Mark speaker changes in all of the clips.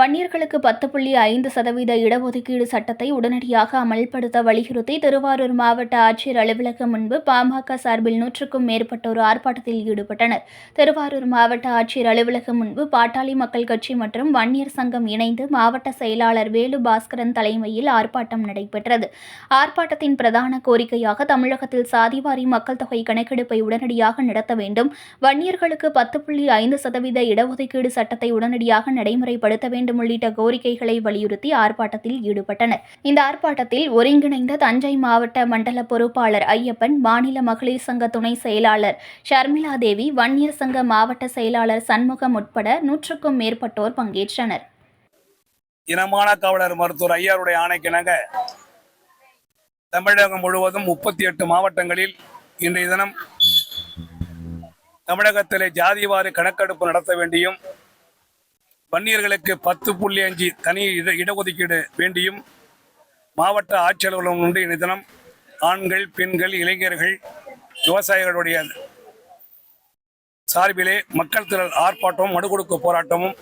Speaker 1: வன்னியர்களுக்கு பத்து புள்ளி ஐந்து சதவீத இடஒதுக்கீடு சட்டத்தை உடனடியாக அமல்படுத்த வலியுறுத்தி திருவாரூர் மாவட்ட ஆட்சியர் அலுவலகம் முன்பு பாமக சார்பில் நூற்றுக்கும் மேற்பட்டோர் ஆர்ப்பாட்டத்தில் ஈடுபட்டனர். திருவாரூர் மாவட்ட ஆட்சியர் அலுவலகம் முன்பு பாட்டாளி மக்கள் கட்சி மற்றும் வன்னியர் சங்கம் இணைந்து மாவட்ட செயலாளர் வேலு பாஸ்கரன் தலைமையில் ஆர்ப்பாட்டம் நடைபெற்றது. ஆர்ப்பாட்டத்தின் பிரதான கோரிக்கையாக தமிழகத்தில் சாதிவாரி மக்கள் தொகை கணக்கெடுப்பை உடனடியாக நடத்த வேண்டும். வன்னியர்களுக்கு பத்து புள்ளி ஐந்து சதவீத இடஒதுக்கீடு சட்டத்தை உடனடியாக நடைமுறைப்படுத்த வேண்டும். வேண்டும் உள்ளிட்ட கோரிக்கைகளை வலியுறுத்தி ஆர்ப்பாட்டத்தில் ஈடுபட்டனர். இந்த ஆர்ப்பாட்டத்தில் ஒருங்கிணைந்த தஞ்சை மாவட்ட மண்டல பொறுப்பாளர் ஐயப்பன் மாநில மகளிர் சங்க துணை செயலாளர் ஷர்மிளா தேவி வன்னியர் சங்க மாவட்ட செயலாளர் சண்முகம் உட்பட நூற்றுக்கும் மேற்பட்டோர் பங்கேற்றனர்.
Speaker 2: இனமான காவலர் மருத்துவர் ஐயாருடைய ஆணைக்கிணங்க தமிழகம் முழுவதும் முப்பத்தி எட்டு மாவட்டங்களில் இன்றைய தினம் தமிழகத்திலே ஜாதிவாரி கணக்கெடுப்பு நடத்த வேண்டியும் வன்னியர்களுக்கு பத்து புள்ளி அஞ்சு தனி இட இடஒதுக்கீடு வேண்டியும் மாவட்ட ஆட்சியாளர்களும் உண்டு. இன்றைய தினம் ஆண்கள் பெண்கள் இளைஞர்கள் விவசாயிகளுடைய சார்பிலே மக்கள் திரள் ஆர்ப்பாட்டமும் மடுகொடுக்கு போராட்டமும்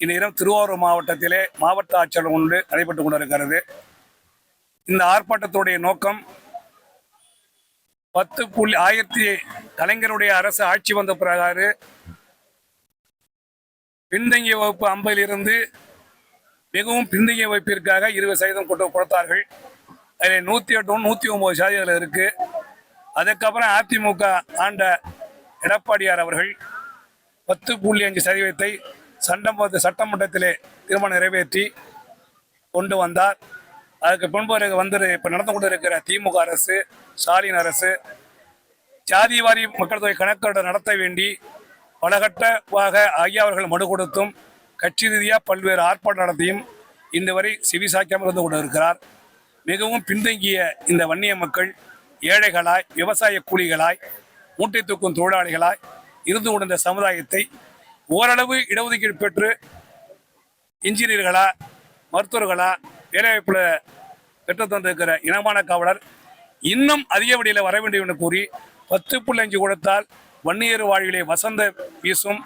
Speaker 2: இந்நேரம் திருவாரூர் மாவட்டத்திலே மாவட்ட ஆட்சியாளர் உண்டு. நடைபெற்றுக் கொண்டிருக்கிறது. இந்த ஆர்ப்பாட்டத்துடைய நோக்கம் பத்து புள்ளி ஆயிரத்தி கலைஞருடைய அரசு ஆட்சி வந்த பிறகு பின்தங்கிய வகுப்பு ஐம்பதிலிருந்து மிகவும் பின்தங்கிய வகுப்பிற்காக இருபது சதவீதம் கொண்டு கொடுத்தார்கள். அதில் நூற்றி எட்டு நூற்றி ஒம்பது சதவீதம் இருக்கு. அதுக்கப்புறம் அதிமுக ஆண்ட எடப்பாடியார் அவர்கள் பத்து புள்ளி அஞ்சு சதவீதத்தை சட்டம் சட்டமன்றத்திலே தீர்மானம் நிறைவேற்றி கொண்டு வந்தார். அதுக்கு பின்பு வந்து இப்போ நடந்து கொண்டு இருக்கிற திமுக அரசு ஸ்டாலின் அரசு ஜாதிவாரி மக்கள் தொகை கணக்கெடு நடத்த வேண்டி பலகட்டமாக ஐயா அவர்கள் மனு கொடுத்தும் கட்சி ரீதியாக பல்வேறு ஆர்ப்பாட்டம் நடத்தியும் இன்று வரை செவிசாய்க்காமல் இருந்து கொண்டு இருக்கிறார் மிகவும் பின்தங்கிய இந்த வன்னிய மக்கள் ஏழைகளாய் விவசாய கூலிகளாய் மூட்டை தூக்கும் தொழிலாளிகளாய் இருந்து கொண்ட சமுதாயத்தை ஓரளவு இடஒதுக்கீடு பெற்று இன்ஜினியர்களா மருத்துவர்களா வேலைவாய்ப்பில் பெற்று தந்திருக்கிற இனமான காவலர் இன்னும் அதிக வழியில் வர வேண்டும் என்று கூறி பத்து புள்ளி அஞ்சு கொடுத்தால் வன்னியர் வாழ்விலே வசந்த வீசும்.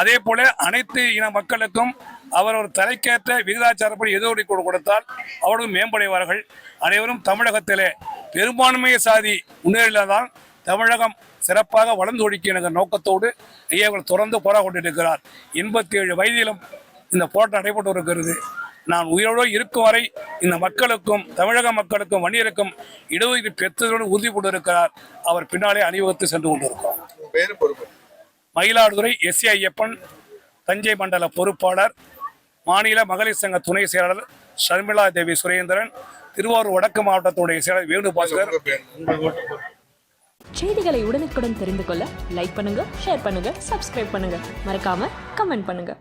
Speaker 2: அதே போல அனைத்து இன மக்களுக்கும் அவர் ஒரு தலைக்கேற்ற விகிதாச்சாரப்படி எதிரொலி கொடுத்தால் அவர்களும் மேம்படைவார்கள். அனைவரும் தமிழகத்திலே பெரும்பான்மை சாதி முன்னேறில்தான் தமிழகம் சிறப்பாக வளர்ந்து ஒழிக்கும் என்ற நோக்கத்தோடு ஐயா அவர் தொடர்ந்து போராட கொண்டிருக்கிறார். எண்பத்தி ஏழு வயதிலும் இந்த போராட்டம் நடைபெற்று இருக்கிறது நான் உயிரோடு இருக்கும் வரை இந்த மக்களுக்கும் தமிழக மக்களுக்கும் வன்னியருக்கும் இடஒதுக்கீடு பெற்றதோடு உறுதி கொண்டிருக்கிறார். அவர் பின்னாலே அணிவகுத்து சென்று கொண்டிருக்கிறார்.
Speaker 3: பேரு பொறுப்பு.
Speaker 2: மயிலாடுதுறை எஸ் ஐயப்பன் தஞ்சை மண்டல பொறுப்பாளர் மாநில மகளிர் சங்க துணை செயலாளர் ஷர்மிளா தேவி சுரேந்திரன் திருவாரூர் வடக்கு மாவட்டத்துடைய செயலர் வேணுபாஸ்கர்.
Speaker 4: செய்திகளை உடனுக்குடன் தெரிந்து கொள்ள லைக் பண்ணுங்க ஷேர் பண்ணுங்க சப்ஸ்கிரைப் பண்ணுங்க. மறக்காம கமெண்ட் பண்ணுங்க.